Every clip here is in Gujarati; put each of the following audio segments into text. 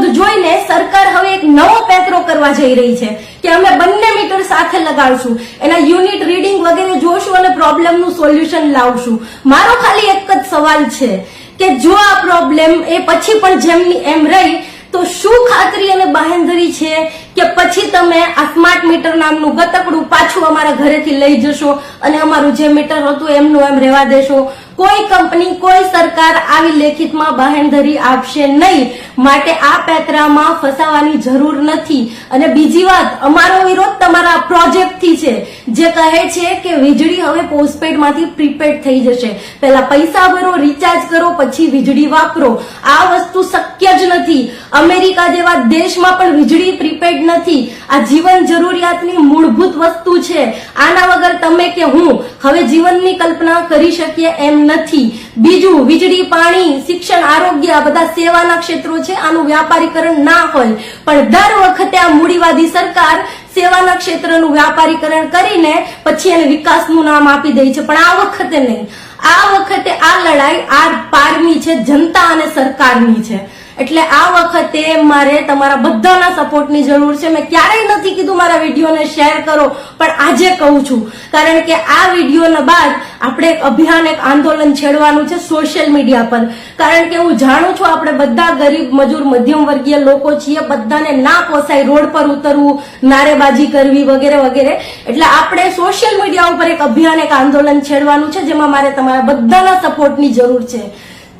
જોઈને સરકાર હવે એક નવો પેતરો કરવા જઈ રહી છે કે અમે બંને મીટર સાથે લગાડશું, એના યુનિટ રીડિંગ વગેરે જોશું અને પ્રોબ્લેમનું સોલ્યુશન લાવશું. મારો ખાલી એક જ સવાલ છે કે જો આ પ્રોબ્લેમ એ પછી પણ જેમની એમ રહી, તો શું ખાતરી અને બાહેંધરી છે કે પછી તમે આ સ્માર્ટ મીટર નામનું ગતકડું પાછું અમારા ઘરેથી લઈ જશો અને અમારું જે મીટર હતું એમનું એમ રહેવા દેશો? કોઈ કંપની, કોઈ સરકાર આવી લેખિતમાં બાહેંધરી આપશે નહીં. માટે આ પેતરામાં ફસાવાની જરૂર નથી. અને બીજી વાત, અમારો વિરોધ તમારા પ્રોજેક્ટથી છે, જે કહે છે કે વીજળી હવે પોસ્ટપેડમાંથી પ્રીપેડ થઈ જશે. પહેલા પૈસા ભરો, રિચાર્જ કરો, પછી વીજળી વાપરો. આ વસ્તુ શક્ય જ નથી. અમેરિકા જેવા દેશમાં પણ વીજળી પ્રીપેડ નથી. આ જીવન જરૂરિયાતની મૂળભૂત વસ્તુ છે. આના વગર તમે કે હું હવે જીવનની કલ્પના કરી શકીએ એમ નથી. બીજું, વીજળી, પાણી, શિક્ષણ, આરોગ્ય, આ બધા સેવાના ક્ષેત્રો છે. આનું વ્યાપારીકરણ ના હોય. પણ દર વખતે આ મૂડીવાદી સરકાર સેવાના ક્ષેત્રનું વ્યાપારીકરણ કરીને પછી એને વિકાસનું નામ આપી દે છે. પણ આ વખતે નહીં. આ વખતે આ લડાઈ આ પારની છે, જનતા અને સરકારની છે. એટલે આ વખતે મારે તમારા બધાના સપોર્ટની જરૂર છે. મેં ક્યારેય નથી કીધું મારા વિડીયોને શેર કરો, પણ આજે કહું છું. કારણ કે આ વિડીયોના બાદ આપણે એક અભિયાન, એક આંદોલન છેડવાનું છે સોશિયલ મીડિયા પર. કારણ કે હું જાણું છું આપણે બધા ગરીબ, મજૂર, મધ્યમ વર્ગીય લોકો છીએ, બધાને ના પોસાય રોડ પર ઉતરવું, નારેબાજી કરવી વગેરે વગેરે. એટલે આપણે સોશિયલ મીડિયા ઉપર એક અભિયાન, એક આંદોલન છેડવાનું છે, જેમાં મારે તમારા બધાના સપોર્ટની જરૂર છે.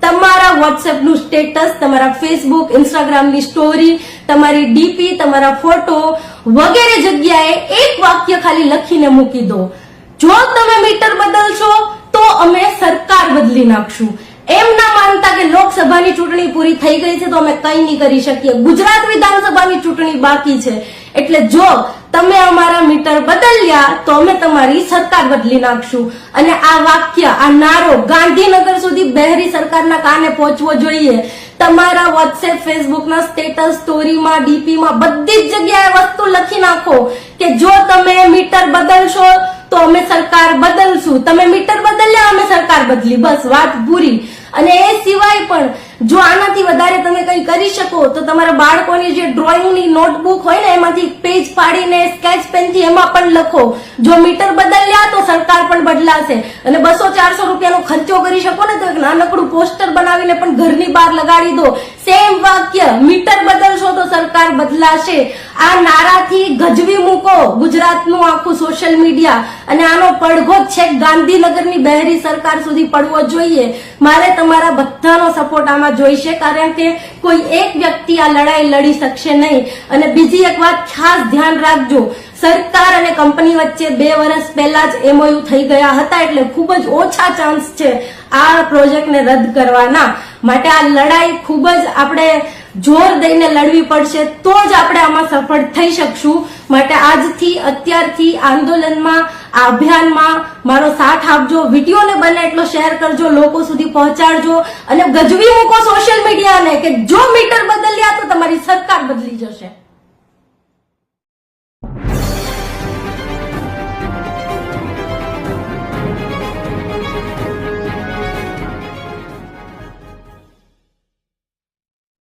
તમારા વોટ્સએપનું સ્ટેટસ તમારા ફેસબુક ઇન્સ્ટાગ્રામની સ્ટોરી તમારી ડીપી તમારા ફોટો વગેરે જગ્યાએ એક વાક્ય ખાલી લખીને મૂકી દો. જો તમે મીટર બદલશો, તો અમે સરકાર બદલી નાખશું. એમ ના માનતા કે લોકસભાની ચૂંટણી પૂરી થઈ ગઈ છે, તો અમે કંઈ નહીં કરી શકીએ. ગુજરાત વિધાનસભાની ચૂંટણી બાકી છે. એટલે જો તમે અમારા મીટર બદલ્યા તો અમે તમારી સરકાર બદલી નાખશું. અને આ વાક્ય, આ નારો ગાંધીનગર સુધી બહેરી સરકારના કાને પહોંચવો જોઈએ. તમારા વોટ્સએપ ફેસબુકના સ્ટેટસ સ્ટોરીમાં ડીપીમાં બધી જ જગ્યાએ વસ્તુ લખી નાખો કે જો તમે મીટર બદલશો તો અમે સરકાર બદલશું. તમે મીટર બદલ્યા, અમે સરકાર બદલી. બસ, વાત પૂરી. અને એ સિવાય પણ જો આનાથી વધારે તમે કંઈ કરી શકો, તો તમારા બાળકોની જે ડ્રોઈંગની નોટબુક હોય ને, એમાંથી પેજ પાડીને સ્કેચ પેનથી એમાં પણ લખો. જો મીટર બદલ્યા તો સરકાર પણ બદલાશે. અને બસો ચારસો રૂપિયાનો ખર્ચો કરી શકો ને તો એક નાનકડું પોસ્ટર બનાવીને પણ ઘરની બહાર લગાડી દો. સેમ વાક્ય મીટર બદલશો સરકાર બદલાશે. આ નારાથી ગજવી મૂકો ગુજરાતનું આખું સોશિયલ મીડિયા અને આનો પડઘો છે ગાંધીનગરની બહેરી સરકાર સુધી પડવો જોઈએ. મારે તમારા બધાનો સપોર્ટ આમાં જોઈશે, કારણ કે કોઈ એક વ્યક્તિ આ લડાઈ લડી શકશે નહીં. અને બીજી એક વાત, ખાસ ધ્યાન રાખજો. સરકાર અને કંપની વચ્ચે બે વર્ષ પહેલા જ એમઓયુ થઈ ગયા હતા, એટલે ખૂબ જ ઓછા ચાન્સ છે આ પ્રોજેક્ટને રદ કરવાના. માટે આ લડાઈ ખૂબ જ આપણે જોર દઈને લડવી પડશે તો જ આપણે આમાં સફળ થઈ શકશું. માટે આજથી, અત્યારથી આંદોલનમાં આ અભિયાનમાં મારો સાથ આપજો. વિડીયોને બને એટલો શેર કરજો, લોકો સુધી પહોંચાડજો. અને ગજવી મૂકો સોશિયલ મીડિયાને કે જો મીટર બદલ્યા તો તમારી સરકાર બદલી જશે.